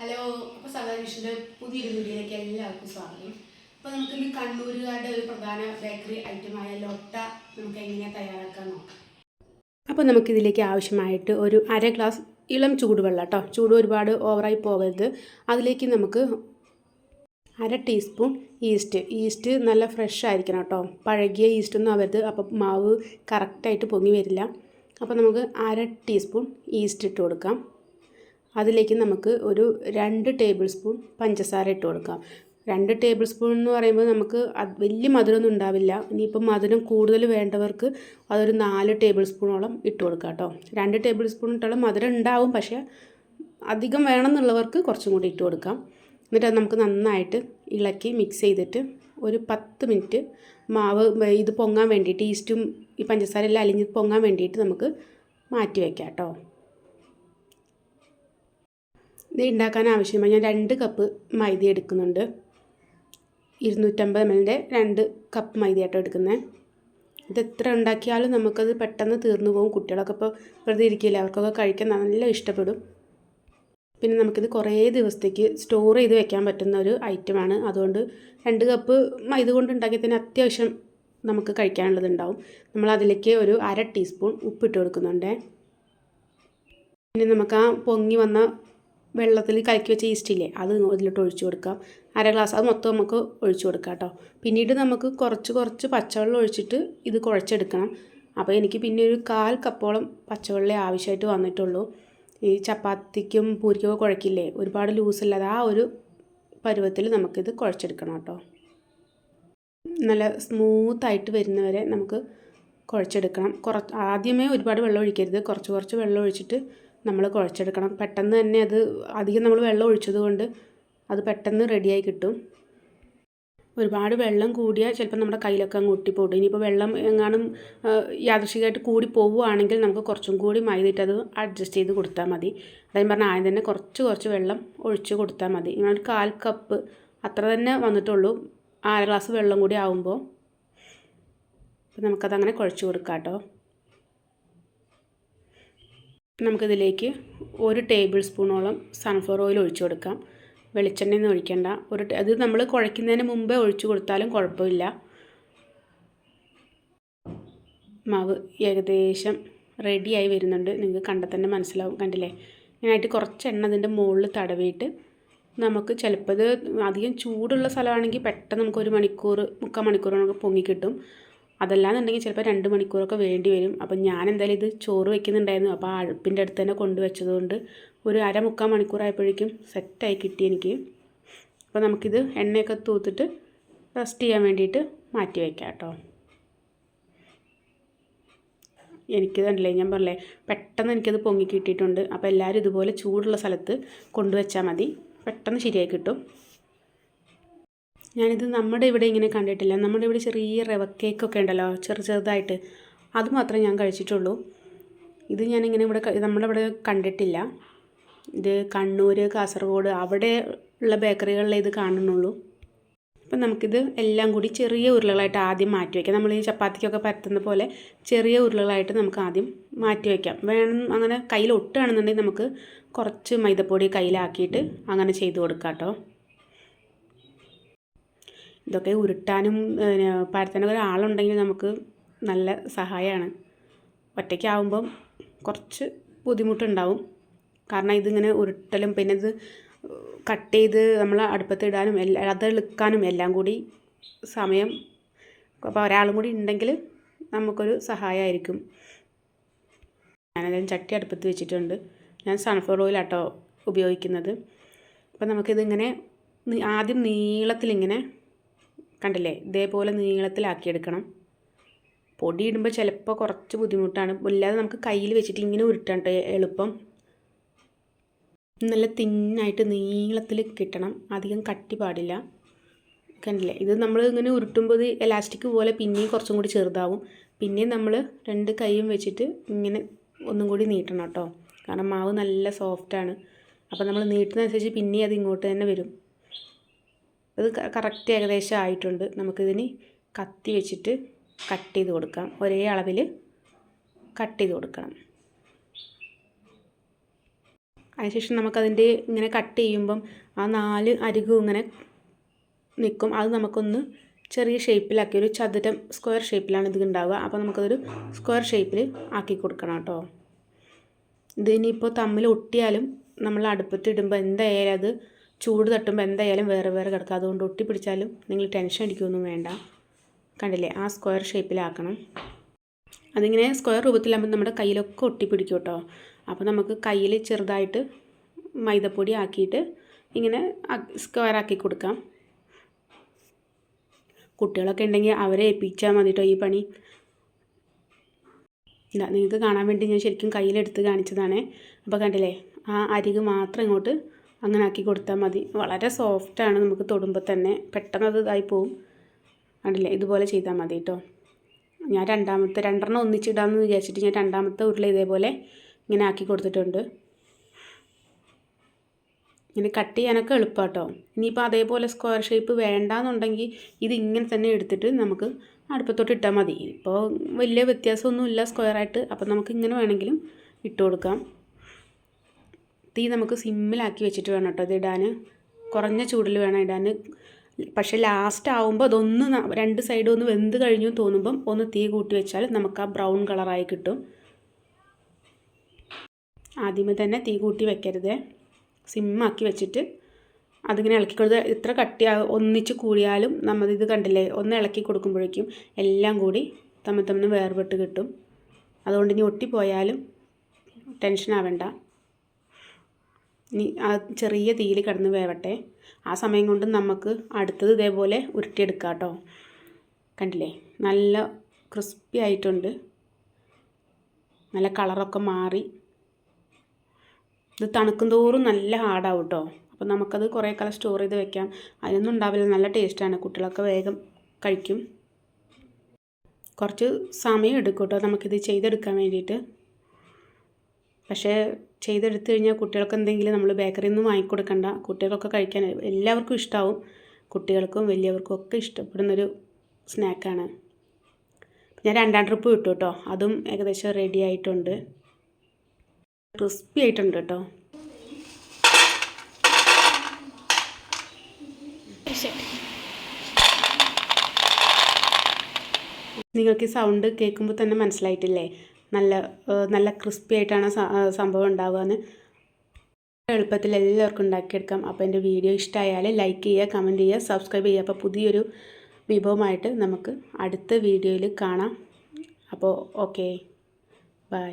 Hello അപ്പോൾ സദാനിഷിന്റെ പുതിയൊരു വീഡിയോയിലേക്ക് എല്ലാവർക്കും സ്വാഗതം. അപ്പോൾ നമുക്ക് ഇന്ന് കണ്ണൂരുകാരുടെ ഒരു പ്രധാന ബേക്കറി ഐറ്റമായ ലൊട്ട നമുക്ക് എങ്ങനെയാ തയ്യാറാക്കാൻ നോക്കാം. അപ്പോൾ നമുക്കിതിലേക്ക് ആവശ്യമായിട്ട് ഒരു അര ഗ്ലാസ് ഇളം ചൂടുവെള്ളം കേട്ടോ ചൂട് ഒരുപാട് ഓവറായി പോകരുത്. അതിലേക്ക് നമുക്ക് അര ടീസ്പൂൺ ഈസ്റ്റ് ഈസ്റ്റ് നല്ല ഫ്രഷ് ആയിരിക്കണം കേട്ടോ പഴകിയ ഈസ്റ്റൊന്നും ആവരുത്. അപ്പോൾ മാവ് കറക്റ്റായിട്ട് പൊങ്ങി വരില്ല. അപ്പോൾ നമുക്ക് അര ടീസ്പൂൺ ഈസ്റ്റ് ഇട്ട് കൊടുക്കാം. അതിലേക്ക് നമുക്ക് ഒരു രണ്ട് ടേബിൾ സ്പൂൺ പഞ്ചസാര ഇട്ട് കൊടുക്കാം. രണ്ട് ടേബിൾ സ്പൂൺ എന്ന് പറയുമ്പോൾ നമുക്ക് വലിയ മധുരമൊന്നും ഉണ്ടാവില്ല. ഇനിയിപ്പോൾ മധുരം കൂടുതൽ വേണ്ടവർക്ക് അതൊരു നാല് ടേബിൾ സ്പൂണോളം ഇട്ട് കൊടുക്കാം കേട്ടോ. രണ്ട് ടേബിൾ സ്പൂൺ ഇട്ടോളം മധുരം ഉണ്ടാവും പക്ഷേ അധികം വേണമെന്നുള്ളവർക്ക് കുറച്ചും കൂടി ഇട്ട് കൊടുക്കാം. എന്നിട്ട് അത് നമുക്ക് നന്നായിട്ട് ഇളക്കി മിക്സ് ചെയ്തിട്ട് ഒരു പത്ത് മിനിറ്റ് മാവ് ഇത് പൊങ്ങാൻ വേണ്ടിയിട്ട് ഈസ്റ്റും ഈ പഞ്ചസാര എല്ലാം അലിഞ്ഞ് പൊങ്ങാൻ വേണ്ടിയിട്ട് നമുക്ക് മാറ്റി വയ്ക്കാം കേട്ടോ. ഇത് ഉണ്ടാക്കാൻ ആവശ്യമായി. ഞാൻ രണ്ട് കപ്പ് മൈദ എടുക്കുന്നുണ്ട്. ഇരുന്നൂറ്റമ്പത് എം എല്ലിന്റെ രണ്ട് കപ്പ് മൈദയാട്ടോ എടുക്കുന്നത് ഇത് എത്ര ഉണ്ടാക്കിയാലും നമുക്കത് പെട്ടെന്ന് തീർന്നു പോകും കുട്ടികളൊക്കെ. ഇപ്പോൾ വെറുതെ ഇരിക്കില്ല? അവർക്കൊക്കെ കഴിക്കാൻ നല്ല ഇഷ്ടപ്പെടും. പിന്നെ നമുക്കിത് കുറേ ദിവസത്തേക്ക് സ്റ്റോർ ചെയ്ത് വെക്കാൻ പറ്റുന്ന ഒരു ഐറ്റമാണ് അതുകൊണ്ട് രണ്ട് കപ്പ് മൈദ കൊണ്ട് ഉണ്ടാക്കിയ തന്നെ അത്യാവശ്യം നമുക്ക് കഴിക്കാനുള്ളത് ഉണ്ടാവും. നമ്മൾ അതിലേക്ക് ഒരു അര ടീസ്പൂൺ ഉപ്പിട്ട് കൊടുക്കുന്നുണ്ട്. പിന്നെ നമുക്ക് ആ പൊങ്ങി വന്ന വെള്ളത്തിൽ കലക്കി വെച്ച ഈസ്റ്റ് ഇല്ലേ അത് അതിലോട്ട് ഒഴിച്ചു കൊടുക്കാം. അര ഗ്ലാസ് അത് മൊത്തം നമുക്ക് ഒഴിച്ചു കൊടുക്കാം കേട്ടോ പിന്നീട് നമുക്ക് കുറച്ച് കുറച്ച് പച്ചവെള്ളം ഒഴിച്ചിട്ട് ഇത് കുഴച്ചെടുക്കണം. അപ്പോൾ എനിക്ക് പിന്നെ ഒരു കാൽ കപ്പോളം പച്ചവെള്ളം ആവശ്യമായിട്ട് വന്നിട്ടുള്ളൂ. ഈ ചപ്പാത്തിക്കും പൂരിക്കൊക്കെ കുഴക്കില്ലേ ഒരുപാട് ലൂസല്ലാതെ ആ ഒരു പരുവത്തിൽ നമുക്കിത് കുഴച്ചെടുക്കണം കേട്ടോ നല്ല സ്മൂത്തായിട്ട് വരുന്നവരെ നമുക്ക് കുഴച്ചെടുക്കണം. കുറച്ച് ആദ്യമേ ഒരുപാട് വെള്ളം ഒഴിക്കരുത്. കുറച്ച് കുറച്ച് വെള്ളം ഒഴിച്ചിട്ട് നമ്മൾ കുഴച്ചെടുക്കണം. പെട്ടെന്ന് തന്നെ അത് അധികം നമ്മൾ വെള്ളം ഒഴിച്ചത് കൊണ്ട് അത് പെട്ടെന്ന് റെഡിയായി കിട്ടും. ഒരുപാട് വെള്ളം കൂടിയാൽ ചിലപ്പോൾ നമ്മുടെ കയ്യിലൊക്കെ അങ്ങ് ഒട്ടിപ്പോട്ടും ഇനിയിപ്പോൾ വെള്ളം എങ്ങാനും യാദൃശികമായിട്ട് കൂടി പോവുകയാണെങ്കിൽ നമുക്ക് കുറച്ചും കൂടി മൈദിട്ട് അത് അഡ്ജസ്റ്റ് ചെയ്ത് കൊടുത്താൽ മതി. അതായത് പറഞ്ഞാൽ ആദ്യം തന്നെ കുറച്ച് കുറച്ച് വെള്ളം ഒഴിച്ച് കൊടുത്താൽ മതി. ഒരു കാൽ കപ്പ് അത്ര തന്നെ വന്നിട്ടുള്ളൂ. അര ഗ്ലാസ് വെള്ളം കൂടി ആവുമ്പോൾ. അപ്പോൾ നമുക്കതങ്ങനെ കുഴച്ച് കൊടുക്കാം കേട്ടോ. നമുക്കിതിലേക്ക് ഒരു ടേബിൾ സ്പൂണോളം സൺഫ്ലവർ ഓയിൽ ഒഴിച്ചു കൊടുക്കാം. വെളിച്ചെണ്ണയൊന്നും ഒഴിക്കേണ്ട. ഒരു അത് നമ്മൾ കുഴയ്ക്കുന്നതിന് മുമ്പേ ഒഴിച്ചു കൊടുത്താലും കുഴപ്പമില്ല. മാവ് ഏകദേശം റെഡിയായി വരുന്നുണ്ട്. നിങ്ങൾക്ക് കണ്ടാൽ തന്നെ മനസ്സിലാവും. കണ്ടില്ലേ? ഇങ്ങനായിട്ട് കുറച്ച് എണ്ണ അതിന്റെ മുകളിൽ തടവിയിട്ട് നമുക്ക് ചിലപ്പോൾ അത് അധികം ചൂടുള്ള സ്ഥലമാണെങ്കിൽ പെട്ടെന്ന് നമുക്ക് ഒരു മണിക്കൂർ മുക്കാൽ മണിക്കൂർ നമുക്ക് പൊങ്ങി കിട്ടും. അതല്ലാന്നുണ്ടെങ്കിൽ ചിലപ്പോൾ രണ്ട് മണിക്കൂറൊക്കെ വേണ്ടി വരും. അപ്പം ഞാൻ എന്തായാലും ഇത് ചോറ് വെക്കുന്നുണ്ടായിരുന്നു. അപ്പോൾ ആ അടുപ്പിന്റെ അടുത്ത് തന്നെ കൊണ്ടുവച്ചതുകൊണ്ട് ഒരു അര മുക്കാൽ മണിക്കൂറായപ്പോഴേക്കും സെറ്റായി കിട്ടി എനിക്ക്. അപ്പോൾ നമുക്കിത് എണ്ണയൊക്കെ തൂത്തിട്ട് റെസ്റ്റ് ചെയ്യാൻ വേണ്ടിയിട്ട് മാറ്റി വയ്ക്കാം കേട്ടോ. എനിക്ക് കണ്ടില്ലേ? ഞാൻ പറഞ്ഞേ പെട്ടെന്ന് എനിക്കത് പൊങ്ങി കിട്ടിയിട്ടുണ്ട്. അപ്പോൾ എല്ലാവരും ഇതുപോലെ ചൂടുള്ള സ്ഥലത്ത് കൊണ്ടുവച്ചാൽ മതി. പെട്ടെന്ന് ശരിയായി കിട്ടും. ഞാനിത് നമ്മുടെ ഇവിടെ ഇങ്ങനെ കണ്ടിട്ടില്ല. നമ്മുടെ ഇവിടെ ചെറിയ റവ കേക്കൊക്കെ ഉണ്ടല്ലോ ചെറു ചെറുതായിട്ട്. അത് മാത്രമേ ഞാൻ കഴിച്ചിട്ടുള്ളൂ. ഇത് ഞാനിങ്ങനെ ഇവിടെ നമ്മുടെ ഇവിടെ കണ്ടിട്ടില്ല. ഇത് കണ്ണൂർ കാസർഗോഡ് അവിടെ ഉള്ള ബേക്കറികളിൽ ഇത് കാണുന്നുള്ളൂ. അപ്പം നമുക്കിത് എല്ലാം കൂടി ചെറിയ ഉരുളകളായിട്ട് ആദ്യം മാറ്റി വയ്ക്കാം നമ്മൾ ഈ ചപ്പാത്തിക്കൊക്കെ പരത്തുന്ന പോലെ ചെറിയ ഉരുളകളായിട്ട് നമുക്ക് ആദ്യം മാറ്റി വയ്ക്കാം വേണം അങ്ങനെ കയ്യിൽ ഒട്ടുകയാണെന്നുണ്ടെങ്കിൽ നമുക്ക് കുറച്ച് മൈദപ്പൊടി കയ്യിലാക്കിയിട്ട് അങ്ങനെ ചെയ്ത് കൊടുക്കാം കേട്ടോ. ഇതൊക്കെ ഉരുട്ടാനും പരത്താനൊക്കെ ഒരാളുണ്ടെങ്കിൽ നമുക്ക് നല്ല സഹായമാണ് ഒറ്റയ്ക്കാവുമ്പം കുറച്ച് ബുദ്ധിമുട്ടുണ്ടാവും. കാരണം ഇതിങ്ങനെ ഉരുട്ടലും പിന്നെ ഇത് കട്ട് ചെയ്ത് നമ്മൾ അടുപ്പത്തിടാനും എല്ലാം അത് ഇളുക്കാനും എല്ലാം കൂടി സമയം അപ്പോൾ ഒരാളും കൂടി ഉണ്ടെങ്കിൽ നമുക്കൊരു സഹായമായിരിക്കും. ഞാനതിന് ചട്ടി അടുപ്പത്ത് വെച്ചിട്ടുണ്ട്. ഞാൻ സൺഫ്ലവർ ഓയിലാട്ടോ ഉപയോഗിക്കുന്നത്. അപ്പോൾ നമുക്കിതിങ്ങനെ ആദ്യം നീളത്തിലിങ്ങനെ കണ്ടില്ലേ? ഇതേപോലെ നീളത്തിലാക്കിയെടുക്കണം. പൊടി ഇടുമ്പോൾ ചിലപ്പോൾ കുറച്ച് ബുദ്ധിമുട്ടാണ്. ഇല്ലാതെ നമുക്ക് കയ്യിൽ വെച്ചിട്ട് ഇങ്ങനെ ഉരുട്ടാൻ എളുപ്പം. നല്ല തിന്നായിട്ട് നീളത്തിൽ കിട്ടണം. അധികം കട്ടി പാടില്ല. കണ്ടില്ലേ? ഇത് നമ്മൾ ഇങ്ങനെ ഉരുട്ടുമ്പോൾ ഇത് എലാസ്റ്റിക് പോലെ പിന്നെയും കുറച്ചും കൂടി ചെറുതാവും. പിന്നെയും നമ്മൾ രണ്ട് കൈയും വെച്ചിട്ട് ഇങ്ങനെ ഒന്നും കൂടി നീട്ടണം കേട്ടോ. കാരണം മാവ് നല്ല സോഫ്റ്റാണ് അപ്പോൾ നമ്മൾ നീട്ടുന്നതനുസരിച്ച് പിന്നെയും അത് ഇങ്ങോട്ട് തന്നെ വരും. അത് കറക്റ്റ് ഏകദേശം ആയിട്ടുണ്ട്. നമുക്കിതിന് കത്തി വെച്ചിട്ട് കട്ട് ചെയ്ത് കൊടുക്കാം. ഒരേ അളവിൽ കട്ട് ചെയ്ത് കൊടുക്കണം. അതിനുശേഷം നമുക്കതിന്റെ ഇങ്ങനെ കട്ട് ചെയ്യുമ്പം ആ നാല് അരികും ഇങ്ങനെ നിൽക്കും. അത് നമുക്കൊന്ന് ചെറിയ ഷേപ്പിലാക്കി ഒരു ചതുരം സ്ക്വയർ ഷേപ്പിലാണ് ഇത് ഉണ്ടാവുക. അപ്പോൾ നമുക്കതൊരു സ്ക്വയർ ഷേപ്പിൽ ആക്കി കൊടുക്കണം കേട്ടോ. ഇതിനിപ്പോൾ തമ്മിൽ ഒട്ടിയാലും നമ്മൾ അടുപ്പത്തിടുമ്പോൾ എന്തായാലും അത് ചൂട് തട്ടുമ്പോൾ എന്തായാലും വേറെ വേറെ കിടക്കുക അതുകൊണ്ട് ഒട്ടി പിടിച്ചാലും നിങ്ങൾ ടെൻഷൻ അടിക്കുകയൊന്നും വേണ്ട. കണ്ടില്ലേ? ആ സ്ക്വയർ ഷേപ്പിലാക്കണം അതിങ്ങനെ സ്ക്വയർ രൂപത്തിലാകുമ്പോൾ നമ്മുടെ കയ്യിലൊക്കെ ഒട്ടിപ്പിടിക്കും കേട്ടോ. അപ്പോൾ നമുക്ക് കയ്യിൽ ചെറുതായിട്ട് മൈദപ്പൊടി ആക്കിയിട്ട് ഇങ്ങനെ സ്ക്വയർ ആക്കി കൊടുക്കാം. കുട്ടികളൊക്കെ ഉണ്ടെങ്കിൽ അവരെ ഏൽപ്പിച്ചാൽ മതി കേട്ടോ ഈ പണി. ഇല്ല നിങ്ങൾക്ക് കാണാൻ വേണ്ടി ഞാൻ ശരിക്കും കയ്യിലെടുത്ത് കാണിച്ചതാണ്. അപ്പോൾ കണ്ടില്ലേ? ആ അരിക് മാത്രം ഇങ്ങോട്ട് അങ്ങനെ ആക്കി കൊടുത്താൽ മതി. വളരെ സോഫ്റ്റാണ് നമുക്ക് തൊടുമ്പോൾ തന്നെ. പെട്ടെന്ന് അത് ഇതായി പോവും. കണ്ടില്ലേ? ഇതുപോലെ ചെയ്താൽ മതി കേട്ടോ ഞാൻ രണ്ടാമത്തെ രണ്ടെണ്ണം ഒന്നിച്ചിടാമെന്ന് വിചാരിച്ചിട്ട് ഞാൻ രണ്ടാമത്തെ ഉരുള ഇതേപോലെ ഇങ്ങനെ ആക്കി കൊടുത്തിട്ടുണ്ട്. ഇങ്ങനെ കട്ട് ചെയ്യാനൊക്കെ എളുപ്പം കേട്ടോ ഇനിയിപ്പോൾ അതേപോലെ സ്ക്വയർ ഷേപ്പ് വേണ്ടാന്നുണ്ടെങ്കിൽ ഇത് ഇങ്ങനെ തന്നെ എടുത്തിട്ട് നമുക്ക് അടുപ്പത്തോട്ട് ഇട്ടാൽ മതി. ഇപ്പോൾ വലിയ വ്യത്യാസമൊന്നുമില്ല സ്ക്വയറായിട്ട്. അപ്പോൾ നമുക്ക് ഇങ്ങനെ വേണമെങ്കിലും ഇട്ട് കൊടുക്കാം. തീ നമുക്ക് സിമ്മിലാക്കി വെച്ചിട്ട് വേണം കേട്ടോ ഇത് ഇടാൻ. കുറഞ്ഞ ചൂടിൽ വേണം ഇടാൻ. പക്ഷേ ലാസ്റ്റ് ആവുമ്പോൾ അതൊന്ന് രണ്ട് സൈഡും ഒന്ന് വെന്ത് കഴിഞ്ഞു തോന്നുമ്പം ഒന്ന് തീ കൂട്ടി വെച്ചാൽ നമുക്ക് ആ ബ്രൗൺ കളറായി കിട്ടും. ആദ്യമേ തന്നെ തീ കൂട്ടി വെക്കരുത്. സിമ്മാക്കി വെച്ചിട്ട് അതിങ്ങനെ ഇളക്കി കൊടുത്ത് ഇത്ര കട്ടി ഒന്നിച്ച് കൂടിയാലും നമ്മളിത് കണ്ടില്ലേ? ഒന്ന് ഇളക്കി കൊടുക്കുമ്പോഴേക്കും എല്ലാം കൂടി തമ്മിൽ തമ്മിൽ വേർപെട്ട് കിട്ടും. അതുകൊണ്ട് ഇനി ഒട്ടിപ്പോയാലും ടെൻഷൻ ആവേണ്ട. ഇനി ആ ചെറിയ തീയിൽ കിടന്ന് വേവട്ടെ. ആ സമയം കൊണ്ട് നമുക്ക് അടുത്തത് ഇതേപോലെ ഉരുട്ടിയെടുക്കാം കേട്ടോ. കണ്ടില്ലേ? നല്ല ക്രിസ്പി ആയിട്ടുണ്ട്. നല്ല കളറൊക്കെ മാറി. ഇത് തണുക്കും തോറും നല്ല ഹാർഡാവും കേട്ടോ. അപ്പോൾ നമുക്കത് കുറേ കാലം സ്റ്റോർ ചെയ്ത് വെക്കാം. അതിനൊന്നും ഉണ്ടാവില്ല. നല്ല ടേസ്റ്റാണ്. കുട്ടികളൊക്കെ വേഗം കഴിക്കും. കുറച്ച് സമയം എടുക്കും കേട്ടോ. നമുക്കിത് ചെയ്തെടുക്കാൻ വേണ്ടിയിട്ട്. പക്ഷേ ചെയ്തെടുത്തു കഴിഞ്ഞാൽ കുട്ടികൾക്ക് എന്തെങ്കിലും നമ്മൾ ബേക്കറിയിൽ നിന്ന് വാങ്ങിക്കൊടുക്കണ്ട. കുട്ടികൾക്കൊക്കെ കഴിക്കാൻ എല്ലാവർക്കും ഇഷ്ടമാവും കുട്ടികൾക്കും വലിയവർക്കും ഒക്കെ ഇഷ്ടപ്പെടുന്നൊരു സ്നാക്കാണ്. ഞാൻ രണ്ടാം ട്രിപ്പ് കിട്ടും കേട്ടോ അതും ഏകദേശം റെഡി ആയിട്ടുണ്ട്. ക്രിസ്പി ആയിട്ടുണ്ട് കേട്ടോ നിങ്ങൾക്ക് ഈ സൗണ്ട് കേൾക്കുമ്പോൾ തന്നെ മനസ്സിലായിട്ടില്ലേ? നല്ല നല്ല ക്രിസ്പി ആയിട്ടാണ് സംഭവം ഉണ്ടാവുകയെന്ന് എളുപ്പത്തിൽ എല്ലാവർക്കും ഉണ്ടാക്കിയെടുക്കാം. അപ്പോൾ എന്റെ വീഡിയോ ഇഷ്ടമായാൽ ലൈക്ക് ചെയ്യുക കമന്റ് ചെയ്യുക സബ്സ്ക്രൈബ് ചെയ്യുക. അപ്പോൾ പുതിയൊരു വിഭവമായിട്ട് നമുക്ക് അടുത്ത വീഡിയോയിൽ കാണാം. അപ്പോൾ ഓക്കെ. ബൈ.